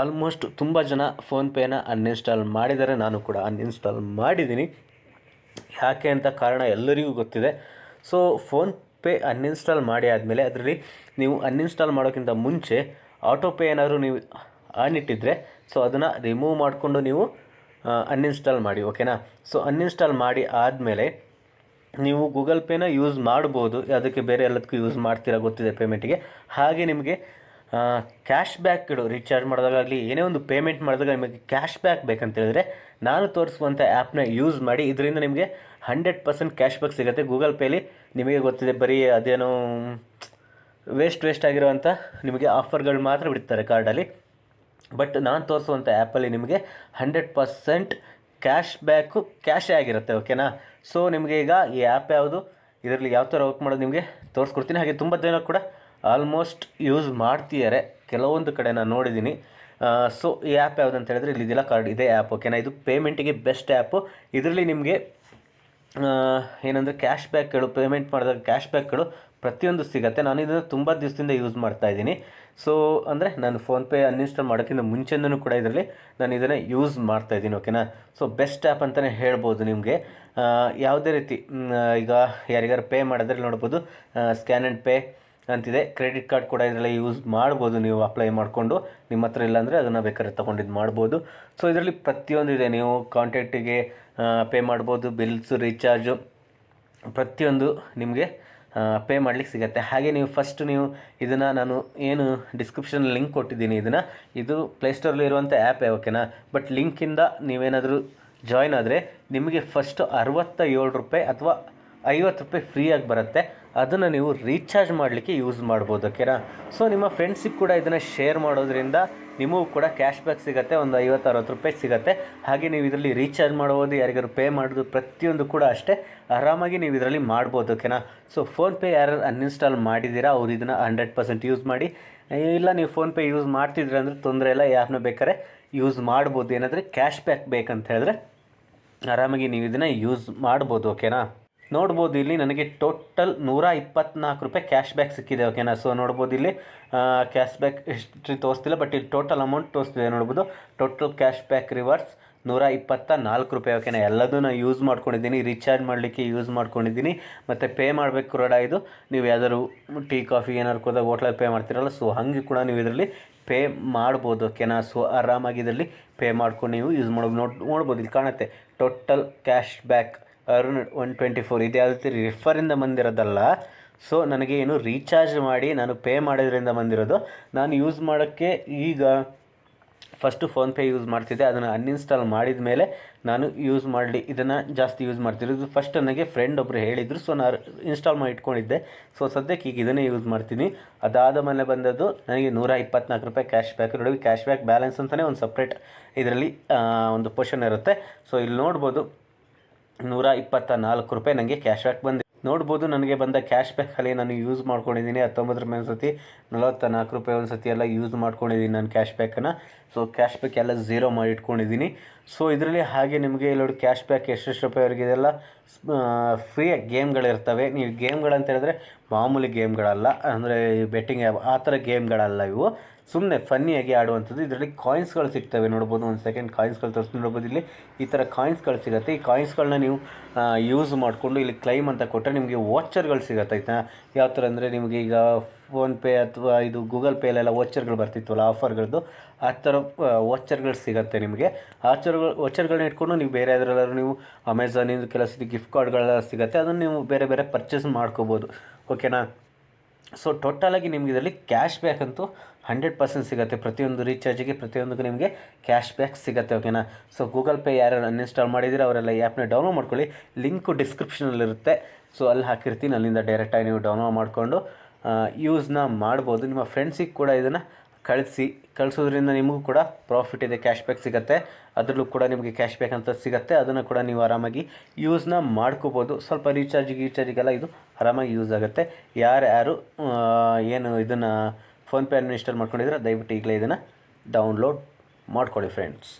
Almost ತುಂಬ ಜನ ಫೋನ್ಪೇನ uninstall ಮಾಡಿದರೆ ನಾನು ಕೂಡ ಅನ್ಇನ್ಸ್ಟಾಲ್ ಮಾಡಿದ್ದೀನಿ. ಯಾಕೆ ಅಂತ ಕಾರಣ ಎಲ್ಲರಿಗೂ ಗೊತ್ತಿದೆ. ಸೊ ಫೋನ್ಪೇ ಅನ್ಇನ್ಸ್ಟಾಲ್ ಮಾಡಿ ಆದಮೇಲೆ ಅದರಲ್ಲಿ ನೀವು ಅನ್ಇನ್ಸ್ಟಾಲ್ ಮಾಡೋಕ್ಕಿಂತ ಮುಂಚೆ ಆಟೋಪೇ ಏನಾದರೂ ನೀವು ಆನ್ ಇಟ್ಟಿದ್ದರೆ ಸೊ ಅದನ್ನು ರಿಮೂವ್ ಮಾಡಿಕೊಂಡು ನೀವು ಅನ್ಇನ್ಸ್ಟಾಲ್ ಮಾಡಿ ಓಕೆನಾ ಸೊ ಅನ್ಇನ್ಸ್ಟಾಲ್ ಮಾಡಿ ಆದಮೇಲೆ ನೀವು ಗೂಗಲ್ ಪೇನ ಯೂಸ್ ಮಾಡ್ಬೋದು. ಅದಕ್ಕೆ ಬೇರೆ ಎಲ್ಲದಕ್ಕೂ ಯೂಸ್ ಮಾಡ್ತೀರಾ ಗೊತ್ತಿದೆ ಪೇಮೆಂಟಿಗೆ ಹಾಗೆ ನಿಮಗೆ ಕ್ಯಾಶ್ ಬ್ಯಾಕ್ಗಳು ರೀಚಾರ್ಜ್ ಮಾಡಿದಾಗಲಿ ಏನೇ ಒಂದು ಪೇಮೆಂಟ್ ಮಾಡಿದಾಗ ನಿಮಗೆ ಕ್ಯಾಶ್ ಬ್ಯಾಕ್ ಬೇಕಂತೇಳಿದ್ರೆ ನಾನು ತೋರಿಸುವಂಥ ಆ್ಯಪ್ನ ಯೂಸ್ ಮಾಡಿ, ಇದರಿಂದ ನಿಮಗೆ ಹಂಡ್ರೆಡ್ ಪರ್ಸೆಂಟ್ ಕ್ಯಾಶ್ ಬ್ಯಾಕ್ ಸಿಗುತ್ತೆ. ಗೂಗಲ್ ಪೇಲಿ ನಿಮಗೆ ಗೊತ್ತಿದೆ, ಬರೀ ಅದೇನೋ ವೇಸ್ಟ್ ವೇಸ್ಟ್ ಆಗಿರುವಂಥ ನಿಮಗೆ ಆಫರ್ಗಳು ಮಾತ್ರ ಬಿಡ್ತಾರೆ ಕಾರ್ಡಲ್ಲಿ ಬಟ್ ನಾನು ತೋರಿಸುವಂಥ ಆ್ಯಪಲ್ಲಿ ನಿಮಗೆ ಹಂಡ್ರೆಡ್ ಪರ್ಸೆಂಟ್ ಕ್ಯಾಶ್ ಬ್ಯಾಕು ಕ್ಯಾಶೇ ಆಗಿರುತ್ತೆ ಓಕೆನಾ ಸೊ ನಿಮಗೆ ಈಗ ಈ ಆ್ಯಪ್ ಯಾವುದು, ಇದರಲ್ಲಿ ಯಾವ ಥರ ವರ್ಕ್ ಮಾಡೋದು ನಿಮಗೆ ತೋರಿಸ್ಕೊಡ್ತೀನಿ. ಹಾಗೆ ತುಂಬ ಜನ ಕೂಡ ಆಲ್ಮೋಸ್ಟ್ ಯೂಸ್ ಮಾಡ್ತಿದ್ದಾರೆ. ಕೆಲವೊಂದು ಕಡೆ ನಾನು ನೋಡಿದ್ದೀನಿ. ಸೊ, ಈ ಆ್ಯಪ್ ಯಾವುದು ಅಂತ ಹೇಳಿದ್ರೆ ಇಲ್ಲಿ ಇದೆಲ್ಲ ಕಾರ್ಡ್ ಇದೆ ಆ್ಯಪ್ ಓಕೆನಾ ಇದು ಪೇಮೆಂಟಿಗೆ ಬೆಸ್ಟ್ ಆ್ಯಪು. ಇದರಲ್ಲಿ ನಿಮಗೆ ಏನಂದರೆ ಕ್ಯಾಶ್ ಬ್ಯಾಕ್ಗಳು ಪೇಮೆಂಟ್ ಮಾಡಿದಾಗ ಕ್ಯಾಶ್ ಬ್ಯಾಕ್ಗಳು ಪ್ರತಿಯೊಂದು ಸಿಗುತ್ತೆ. ನಾನು ಇದನ್ನು ತುಂಬ ದಿವಸದಿಂದ ಯೂಸ್ ಮಾಡ್ತಾ ಇದ್ದೀನಿ. ಸೊ, ಅಂದರೆ ನಾನು ಫೋನ್ಪೇ ಅನ್ಇನ್ಸ್ಟಾಲ್ ಮಾಡೋಕ್ಕಿಂತ ಮುಂಚೆನೂ ಕೂಡ ಇದರಲ್ಲಿ ನಾನು ಇದನ್ನು ಯೂಸ್ ಮಾಡ್ತಾ ಇದ್ದೀನಿ ಓಕೆನಾ ಸೊ, ಬೆಸ್ಟ್ ಆ್ಯಪ್ ಅಂತಲೇ ಹೇಳ್ಬೋದು ನಿಮಗೆ. ಯಾವುದೇ ರೀತಿ ಈಗ ಯಾರಿಗಾರು ಪೇ ಮಾಡಿದ್ರೆ ನೋಡ್ಬೋದು ಸ್ಕ್ಯಾನ್ ಆ್ಯಂಡ್ ಪೇ ಅಂತಿದೆ. ಕ್ರೆಡಿಟ್ ಕಾರ್ಡ್ ಕೂಡ ಇದರಲ್ಲಿ ಯೂಸ್ ಮಾಡ್ಬೋದು ನೀವು ಅಪ್ಲೈ ಮಾಡಿಕೊಂಡು. ನಿಮ್ಮ ಹತ್ರ ಇಲ್ಲಾಂದರೆ ಅದನ್ನು ಬೇಕಾದ್ರೆ ತೊಗೊಂಡಿದ್ದು ಮಾಡ್ಬೋದು. ಸೊ ಇದರಲ್ಲಿ ಪ್ರತಿಯೊಂದು ಇದೆ. ನೀವು ಕಾಂಟ್ಯಾಕ್ಟಿಗೆ ಪೇ ಮಾಡ್ಬೋದು. ಬಿಲ್ಸ್ ರೀಚಾರ್ಜು ಪ್ರತಿಯೊಂದು ನಿಮಗೆ ಪೇ ಮಾಡ್ಲಿಕ್ಕೆ ಸಿಗುತ್ತೆ. ಹಾಗೆ ನೀವು ಫಸ್ಟ್ ನೀವು ಇದನ್ನು ನಾನು ಏನು ಡಿಸ್ಕ್ರಿಪ್ಷನ್ ಲಿಂಕ್ ಕೊಟ್ಟಿದ್ದೀನಿ ಇದನ್ನು. ಇದು ಪ್ಲೇಸ್ಟೋರಲ್ಲಿ ಇರುವಂಥ ಆ್ಯಪೇ ಓಕೆನಾ ಬಟ್ ಲಿಂಕಿಂದ ನೀವೇನಾದರೂ ಜಾಯ್ನ್ ಆದರೆ ನಿಮಗೆ ಫಸ್ಟು ಅರವತ್ತ ಏಳು ರೂಪಾಯಿ ಅಥವಾ ಐವತ್ತು ರೂಪಾಯಿ ಫ್ರೀಯಾಗಿ ಬರುತ್ತೆ. ಅದನ್ನು ನೀವು ರೀಚಾರ್ಜ್ ಮಾಡಲಿಕ್ಕೆ ಯೂಸ್ ಮಾಡ್ಬೋದು ಓಕೆನಾ ಸೊ ನಿಮ್ಮ ಫ್ರೆಂಡ್ಸಿಗೆ ಕೂಡ ಇದನ್ನು ಶೇರ್ ಮಾಡೋದ್ರಿಂದ ನಿಮಗೂ ಕೂಡ ಕ್ಯಾಶ್ ಬ್ಯಾಕ್ ಸಿಗುತ್ತೆ, ಒಂದು ಐವತ್ತು, ಅರವತ್ತು ರೂಪಾಯಿ ಸಿಗುತ್ತೆ. ಹಾಗೆ ನೀವು ಇದರಲ್ಲಿ ರೀಚಾರ್ಜ್ ಮಾಡ್ಬೋದು ಯಾರಿಗಾರು ಪೇ ಮಾಡೋದು ಪ್ರತಿಯೊಂದು ಕೂಡ ಅಷ್ಟೇ. ಆರಾಮಾಗಿ ನೀವು ಇದರಲ್ಲಿ ಮಾಡ್ಬೋದು ಓಕೆನಾ ಸೊ ಫೋನ್ಪೇ ಯಾರು ಅನ್ಇನ್ಸ್ಟಾಲ್ ಮಾಡಿದ್ದೀರಾ, ಅವ್ರು ಇದನ್ನು ಹಂಡ್ರೆಡ್ ಪರ್ಸೆಂಟ್ ಯೂಸ್ ಮಾಡಿ. ಇಲ್ಲ, ನೀವು ಫೋನ್ಪೇ ಯೂಸ್ ಮಾಡ್ತಿದ್ರೆ ಅಂದರೆ ತೊಂದರೆ ಇಲ್ಲ ಯಾರನ್ನ ಬೇಕಾದ್ರೆ ಯೂಸ್ ಮಾಡ್ಬೋದು. ಏನಾದರೆ ಕ್ಯಾಶ್ ಬ್ಯಾಕ್ ಬೇಕಂತ ಹೇಳಿದ್ರೆ ಆರಾಮಾಗಿ ನೀವು ಇದನ್ನು ಯೂಸ್ ಮಾಡ್ಬೋದು ಓಕೆನಾ ನೋಡ್ಬೋದು ಇಲ್ಲಿ ನನಗೆ ಟೋಟಲ್ ನೂರ ಇಪ್ಪತ್ನಾಲ್ಕು ರೂಪಾಯಿ ಕ್ಯಾಶ್ ಬ್ಯಾಕ್ ಸಿಕ್ಕಿದೆ ಓಕೆನಾ ಸೊ ನೋಡ್ಬೋದು ಇಲ್ಲಿ ಕ್ಯಾಶ್ ಬ್ಯಾಕ್ ಹಿಸ್ಟ್ರಿ ತೋರಿಸ್ತಿಲ್ಲ ಬಟ್ ಇಲ್ಲಿ ಟೋಟಲ್ ಅಮೌಂಟ್ ತೋರಿಸ್ತಿದೆ, ನೋಡ್ಬೋದು. ಟೋಟಲ್ ಕ್ಯಾಶ್ ಬ್ಯಾಕ್ ರಿವರ್ಸ್ ನೂರ ಇಪ್ಪತ್ತ ನಾಲ್ಕು ರೂಪಾಯಿ ಓಕೆನಾ ಎಲ್ಲದನ್ನು ಯೂಸ್ ಮಾಡ್ಕೊಂಡಿದ್ದೀನಿ ರೀಚಾರ್ಜ್ ಮಾಡಲಿಕ್ಕೆ ಯೂಸ್ ಮಾಡ್ಕೊಂಡಿದ್ದೀನಿ. ಮತ್ತು ಪೇ ಮಾಡಬೇಕು ರೋಡ ಇದು. ನೀವು ಯಾವ್ದಾದ್ರು ಟೀ ಕಾಫಿ ಏನಾದ್ರು ಹೋದಾಗ ಹೋಟ್ಲಲ್ಲಿ ಪೇ ಮಾಡ್ತೀರಲ್ಲ ಸೊ ಹಾಗೆ ಕೂಡ ನೀವು ಇದರಲ್ಲಿ ಪೇ ಮಾಡ್ಬೋದು ಓಕೆನಾ ಸೊ ಆರಾಮಾಗಿ ಇದರಲ್ಲಿ ಪೇ ಮಾಡ್ಕೊಂಡು ನೀವು ಯೂಸ್ ಮಾಡ್ಬೋದು ನೋಡಿ, ನೋಡ್ಬೋದು, ಇಲ್ಲಿ ಕಾಣುತ್ತೆ. Total cash back earn one twenty four ಇದು ಯಾವುದೇ ರಿಫರಿಂದ ಬಂದಿರೋದಲ್ಲ. ಸೊ ನನಗೆ ಏನು ರೀಚಾರ್ಜ್ ಮಾಡಿ ನಾನು ಪೇ ಮಾಡೋದ್ರಿಂದ ಬಂದಿರೋದು. ನಾನು ಯೂಸ್ ಮಾಡೋಕ್ಕೆ ಈಗ ಫಸ್ಟು ಫೋನ್ಪೇ ಯೂಸ್ ಮಾಡ್ತಿದ್ದೆ. ಅದನ್ನು ಅನ್ಇನ್ಸ್ಟಾಲ್ ಮಾಡಿದ ಮೇಲೆ ನಾನು ಯೂಸ್ ಮಾಡಲಿ, ಇದನ್ನು ಜಾಸ್ತಿ ಯೂಸ್ ಮಾಡ್ತಿರೋದು. ಫಸ್ಟ್ ನನಗೆ ಫ್ರೆಂಡ್ ಒಬ್ಬರು ಹೇಳಿದರು. ಸೊ ನಾನು ಇನ್ಸ್ಟಾಲ್ ಮಾಡಿ ಇಟ್ಕೊಂಡಿದ್ದೆ. ಸೊ ಸದ್ಯಕ್ಕೆ ಈಗ ಇದನ್ನೇ ಯೂಸ್ ಮಾಡ್ತೀನಿ. ಅದಾದ ಮೇಲೆ ಬಂದದ್ದು ನನಗೆ ನೂರ ಇಪ್ಪತ್ನಾಲ್ಕು ರೂಪಾಯಿ ಕ್ಯಾಶ್ ಬ್ಯಾಕ್ ನೋಡಿ ಕ್ಯಾಶ್ ಬ್ಯಾಕ್ ಬ್ಯಾಲೆನ್ಸ್ ಅಂತಲೇ ಒಂದು ಸಪ್ರೇಟ್ ಇದರಲ್ಲಿ ಒಂದು ಪೋರ್ಷನ್ ಇರುತ್ತೆ. ಸೊ ಇಲ್ಲಿ ನೋಡ್ಬೋದು. ನೂರ ಇಪ್ಪತ್ತ ನಾಲ್ಕು ರೂಪಾಯಿ ನನಗೆ ಕ್ಯಾಶ್ ಬ್ಯಾಕ್ ಬಂದಿದೆ. ನೋಡ್ಬೋದು, ನನಗೆ ಬಂದ ಕ್ಯಾಶ್ ಬ್ಯಾಕಲ್ಲಿ ನಾನು ಯೂಸ್ ಮಾಡ್ಕೊಂಡಿದ್ದೀನಿ. ಹತ್ತೊಂಬತ್ತು ರೂಪಾಯಿ ಒಂದು ಸತಿ ನಲವತ್ತ ನಾಲ್ಕು ರೂಪಾಯಿ ಒಂದು ಸತಿ ಎಲ್ಲ ಯೂಸ್ ಮಾಡ್ಕೊಂಡಿದ್ದೀನಿ ನಾನು ಕ್ಯಾಶ್ ಬ್ಯಾಕನ್ನು ಸೊ ಕ್ಯಾಶ್ ಬ್ಯಾಕ್ ಎಲ್ಲ ಝೀರೋ ಮಾಡಿ ಇಟ್ಕೊಂಡಿದ್ದೀನಿ. ಸೊ ಇದರಲ್ಲಿ ಹಾಗೆ ನಿಮಗೆ ಇಲ್ಲಿ ಕ್ಯಾಶ್ ಬ್ಯಾಕ್ ಎಷ್ಟೆಷ್ಟು ರೂಪಾಯಿವರೆಗೆ ಇದೆಲ್ಲ ಫ್ರೀಯಾಗಿ ಗೇಮ್ಗಳಿರ್ತವೆ ನೀವು ಗೇಮ್ಗಳಂತ ಹೇಳಿದ್ರೆ ಮಾಮೂಲಿ ಗೇಮ್ಗಳಲ್ಲ ಅಂದರೆ ಬೆಟ್ಟಿಂಗ್ ಆ ಥರ ಗೇಮ್ಗಳಲ್ಲ ಇವು. ಸುಮ್ಮನೆ ಫನ್ನಿಯಾಗಿ ಆಡುವಂಥದ್ದು. ಇದರಲ್ಲಿ ಕಾಯಿನ್ಸ್ಗಳು ಸಿಗ್ತವೆ. ನೋಡ್ಬೋದು ಒಂದು ಸೆಕೆಂಡ್ ಕಾಯಿನ್ಸ್ಗಳು ತೋರಿಸ್ ನೋಡ್ಬೋದು ಇಲ್ಲಿ ಈ ಥರ ಕಾಯಿನ್ಸ್ಗಳು ಸಿಗುತ್ತೆ. ಈ ಕಾಯಿನ್ಸ್ಗಳನ್ನ ನೀವು ಯೂಸ್ ಮಾಡಿಕೊಂಡು ಇಲ್ಲಿ ಕ್ಲೈಮ್ ಅಂತ ಕೊಟ್ಟರೆ ನಿಮಗೆ ವಾಚರ್ಗಳು ಸಿಗುತ್ತೆ, ಆಯ್ತಾ? ಯಾವ ಥರ ಅಂದರೆ ನಿಮಗೆ ಈಗ ಫೋನ್ಪೇ ಅಥವಾ ಇದು ಗೂಗಲ್ ಪೇಲೆಲ್ಲ ವಾಚರ್ಗಳು ಬರ್ತಿತ್ತವಲ್ಲ ಆಫರ್ಗಳದ್ದು, ಆ ಥರ ವಾಚರ್ಗಳು ಸಿಗುತ್ತೆ ನಿಮಗೆ. ಆಚರ್ಗಳು ವಾಚರ್ಗಳನ್ನ ಇಟ್ಕೊಂಡು ನೀವು ಬೇರೆ ಅದರಲ್ಲಾದ್ರೂ ನೀವು ಅಮೆಝಾನಿಂದ ಕೆಲವು ಸತಿ ಗಿಫ್ಟ್ ಕಾರ್ಡ್ಗಳೆಲ್ಲ ಸಿಗುತ್ತೆ, ಅದನ್ನು ನೀವು ಬೇರೆ ಬೇರೆ ಪರ್ಚೇಸ್ ಮಾಡ್ಕೋಬೋದು. ಓಕೆನಾ? ಸೊ, ಟೋಟಲಾಗಿ ನಿಮ್ಗೆ ಇದರಲ್ಲಿ ಕ್ಯಾಶ್ ಬ್ಯಾಕ್ ಅಂತೂ ಹಂಡ್ರೆಡ್ ಪರ್ಸೆಂಟ್ ಸಿಗುತ್ತೆ. ಪ್ರತಿಯೊಂದು ರೀಚಾರ್ಜಿಗೆ ಪ್ರತಿಯೊಂದಕ್ಕೂ ನಿಮಗೆ ಕ್ಯಾಶ್ ಬ್ಯಾಕ್ ಸಿಗುತ್ತೆ, ಓಕೆನಾ? ಸೊ, ಗೂಗಲ್ ಪೇ ಯಾರು ಅನ್ಇನ್ಸ್ಟಾಲ್ ಮಾಡಿದರೆ ಅವರೆಲ್ಲ ಆ್ಯಪ್ನ ಡೌನ್ಲೋಡ್ ಮಾಡ್ಕೊಳ್ಳಿ. ಲಿಂಕು ಡಿಸ್ಕ್ರಿಪ್ಷನಲ್ಲಿರುತ್ತೆ. ಸೊ, ಅಲ್ಲಿ ಹಾಕಿರ್ತೀನಿ, ಅಲ್ಲಿಂದ ಡೈರೆಕ್ಟಾಗಿ ನೀವು ಡೌನ್ಲೋಡ್ ಮಾಡಿಕೊಂಡು ಯೂಸ್ನ ಮಾಡ್ಬೋದು. ನಿಮ್ಮ ಫ್ರೆಂಡ್ಸಿಗೆ ಕೂಡ ಇದನ್ನು ಕಳಿಸಿ, ಕಳಿಸೋದ್ರಿಂದ ನಿಮಗೂ ಕೂಡ ಪ್ರಾಫಿಟ್ ಇದೆ ಕ್ಯಾಶ್ ಬ್ಯಾಕ್ ಸಿಗುತ್ತೆ. ಅದರಲ್ಲೂ ಕೂಡ ನಿಮಗೆ ಕ್ಯಾಶ್ ಬ್ಯಾಕ್ ಅಂತ ಸಿಗುತ್ತೆ. ಅದನ್ನು ಕೂಡ ನೀವು ಆರಾಮಾಗಿ ಯೂಸ್ನ ಮಾಡ್ಕೋಬೋದು. ಸ್ವಲ್ಪ ರೀಚಾರ್ಜಿಗೆ ರೀಚಾರ್ಜಿಗೆಲ್ಲ ಇದು ಆರಾಮಾಗಿ ಯೂಸ್ ಆಗುತ್ತೆ. ಯಾರ್ಯಾರು ಏನು ಇದನ್ನು ಫೋನ್ಪೇ ಇನ್ಸ್ಟಾಲ್ ಮಾಡ್ಕೊಂಡಿದ್ರೆ ದಯವಿಟ್ಟು ಈಗಲೇ ಇದನ್ನು ಡೌನ್ಲೋಡ್ ಮಾಡ್ಕೊಳ್ಳಿ ಫ್ರೆಂಡ್ಸ್